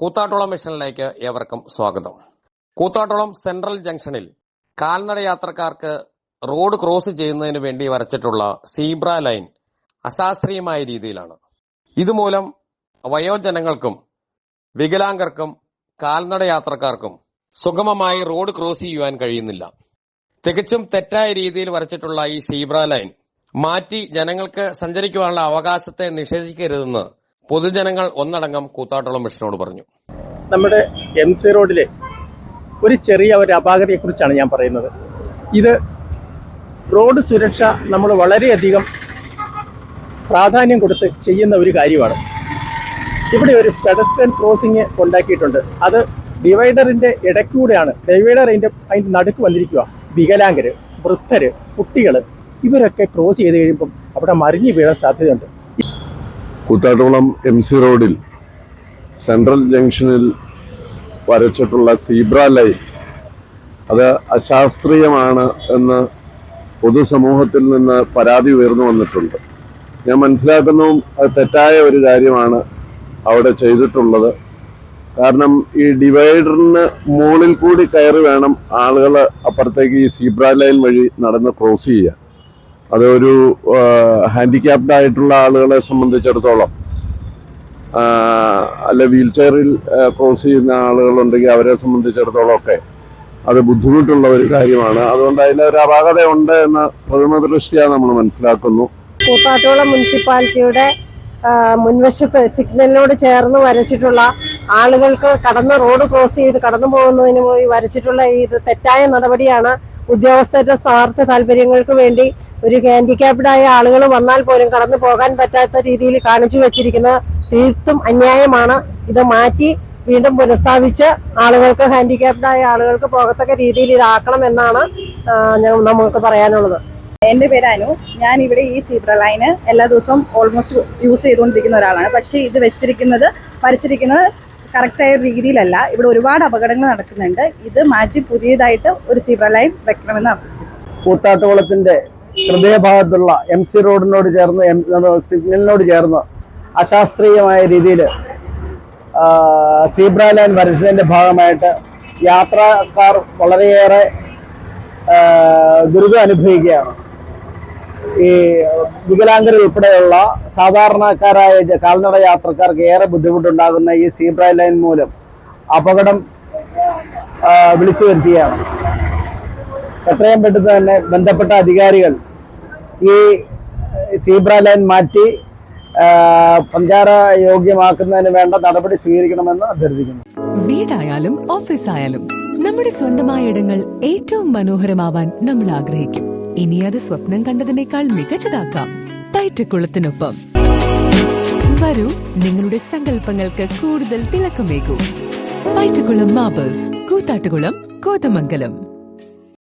കൂത്താട്ടോളം മിഷനിലേക്ക് ഏവർക്കും സ്വാഗതം. കൂത്താട്ടോളം സെൻട്രൽ ജംഗ്ഷനിൽ കാൽനട യാത്രക്കാർക്ക് റോഡ് ക്രോസ് ചെയ്യുന്നതിന് വേണ്ടി വരച്ചിട്ടുള്ള സീബ്ര ലൈൻ അശാസ്ത്രീയമായ രീതിയിലാണ്. ഇതുമൂലം വയോജനങ്ങൾക്കും വികലാംഗർക്കും കാൽനട യാത്രക്കാർക്കും സുഗമമായി റോഡ് ക്രോസ് ചെയ്യുവാൻ കഴിയുന്നില്ല. തികച്ചും തെറ്റായ രീതിയിൽ വരച്ചിട്ടുള്ള ഈ സീബ്ര ലൈൻ മാറ്റി ജനങ്ങൾക്ക് സഞ്ചരിക്കുവാനുള്ള അവകാശത്തെ നിഷേധിക്കരുതെന്ന് പൊതുജനങ്ങൾ ഒന്നടങ്കം കൂത്താട്ടോളം മിഷനോട് പറഞ്ഞു. നമ്മുടെ എം സി റോഡിലെ ഒരു ചെറിയ ഒരു അപാകതയെക്കുറിച്ചാണ് ഞാൻ പറയുന്നത്. ഇത് റോഡ് സുരക്ഷ നമ്മൾ വളരെയധികം പ്രാധാന്യം കൊടുത്ത് ചെയ്യുന്ന ഒരു കാര്യമാണ്. ഇവിടെ ഒരു പെഡസ്ട്രിയൻ ക്രോസിംഗ് ഉണ്ടാക്കിയിട്ടുണ്ട്. അത് ഡിവൈഡറിന്റെ ഇടയ്ക്കൂടെയാണ് ഡിവൈഡർ അതിന്റെ അതിന്റെ നടുക്ക് വന്നിരിക്കുക. വികലാംഗര് വൃദ്ധര് കുട്ടികൾ ഇവരൊക്കെ ക്രോസ് ചെയ്ത് കഴിയുമ്പം അവിടെ മറിഞ്ഞു വീഴാൻ സാധ്യതയുണ്ട്. കൂത്താട്ടോളം എം സി റോഡിൽ സെൻട്രൽ ജംഗ്ഷനിൽ വരച്ചിട്ടുള്ള സീബ്ര ലൈൻ അത് അശാസ്ത്രീയമാണ് എന്ന് പൊതുസമൂഹത്തിൽ നിന്ന് പരാതി ഉയർന്നു വന്നിട്ടുണ്ട്. ഞാൻ മനസ്സിലാക്കുന്നു അത് തെറ്റായ ഒരു കാര്യമാണ് അവിടെ ചെയ്തിട്ടുള്ളത്. കാരണം ഈ ഡിവൈഡറിന് മുകളിൽ കൂടി കയറി വേണം ആളുകൾ അപ്പുറത്തേക്ക് ഈ സീബ്ര ലൈൻ വഴി നടന്ന് ക്രോസ് ചെയ്യുക. അതൊരു ഹാൻഡിക്യാപ്ഡ് ആയിട്ടുള്ള ആളുകളെ സംബന്ധിച്ചിടത്തോളം അല്ല വീൽ ചെയറിൽ ക്രോസ് ചെയ്യുന്ന ആളുകളുണ്ടെങ്കിൽ അവരെ സംബന്ധിച്ചിടത്തോളം ഒക്കെ അത് ബുദ്ധിമുട്ടുള്ള ഒരു കാര്യമാണ്. അതുകൊണ്ട് അതിലൊരു അപാകത ഉണ്ട് എന്ന പ്രഥമ നമ്മൾ മനസ്സിലാക്കുന്നു. കൂത്താട്ടോളം മുനിസിപ്പാലിറ്റിയുടെ മുൻവശത്ത് സിഗ്നലിനോട് ചേർന്ന് വരച്ചിട്ടുള്ള ആളുകൾക്ക് കടന്ന് റോഡ് ക്രോസ് ചെയ്ത് കടന്നു പോകുന്നതിന് പോയി വരച്ചിട്ടുള്ള ഇത് തെറ്റായ നടപടിയാണ് ഉദ്യോഗസ്ഥരുടെ സ്വാർത്ഥ താല്പര്യങ്ങൾക്ക് വേണ്ടി ഒരു ഹാൻഡിക്യാപ്ഡ് ആയ ആളുകൾ വന്നാൽ പോലും കടന്നു പോകാൻ പറ്റാത്ത രീതിയിൽ കാണിച്ചു വെച്ചിരിക്കുന്ന തീർത്തും അന്യായമാണ്. ഇത് മാറ്റി വീണ്ടും പുനഃസ്ഥാപിച്ച് ആളുകൾക്ക് ഹാൻഡിക്യാപ്ഡ് ആയ ആളുകൾക്ക് പോകത്തക്ക രീതിയിൽ ഇതാക്കണം എന്നാണ് നമുക്ക് പറയാനുള്ളത്. എന്റെ പേര് അനു. ഞാൻ ഇവിടെ ഈ സീബ്ര ലൈന് എല്ലാ ദിവസവും ഓൾമോസ്റ്റ് യൂസ് ചെയ്തുകൊണ്ടിരിക്കുന്ന ഒരാളാണ്. പക്ഷേ ഇത് വെച്ചിരിക്കുന്നത് വരച്ചിരിക്കുന്നത് കറക്റ്റായ രീതിയിലല്ല. ഇവിടെ ഒരുപാട് അപകടങ്ങൾ നടക്കുന്നുണ്ട്. ഇത് മാറ്റി പുതിയതായിട്ട് ഒരു സീബ്ര ലൈൻ വെക്കണമെന്ന് കൂത്താട്ടുകുളത്തിന്റെ ഹൃദയഭാഗത്തുള്ള എം സി റോഡിനോട് ചേർന്ന് സിഗ്നലിനോട് ചേർന്ന് അശാസ്ത്രീയമായ രീതിയിൽ സീബ്ര ലൈൻ വരച്ചതിന്റെ ഭാഗമായിട്ട് യാത്രക്കാർ വളരെയേറെ ദുരിതം അനുഭവിക്കുകയാണ്. ഈ വികലാംഗർ ഉൾപ്പെടെയുള്ള സാധാരണക്കാരായ കാൽനട യാത്രക്കാർക്ക് ഏറെ ബുദ്ധിമുട്ടുണ്ടാകുന്ന ഈ സീബ്ര ലൈൻ മൂലം അപകടം വിളിച്ചു വരുത്തുകയാണ്. എത്രയും പെട്ടെന്ന് തന്നെ ബന്ധപ്പെട്ട അധികാരികൾ ഈ സീബ്ര ലൈൻ മാറ്റി സഞ്ചാര യോഗ്യമാക്കുന്നതിന് വേണ്ട നടപടി സ്വീകരിക്കണമെന്ന് അഭ്യർത്ഥിക്കുന്നു. വീടായാലും ഓഫീസ് ആയാലും നമ്മുടെ സ്വന്തമായ ഇടങ്ങൾ ഏറ്റവും മനോഹരമാവാൻ നമ്മൾ ആഗ്രഹിക്കും. ഇനി അത് സ്വപ്നം കണ്ടതിനേക്കാൾ മികച്ചതാക്കാം. പയറ്റക്കുളത്തിനൊപ്പം വരൂ നിങ്ങളുടെ സങ്കല്പങ്ങൾക്ക് കൂടുതൽ തിളക്കമേകൂ. പയറ്റക്കുളം മാബേഴ്സ് കൂത്താട്ടുകുളം കോതമംഗലം.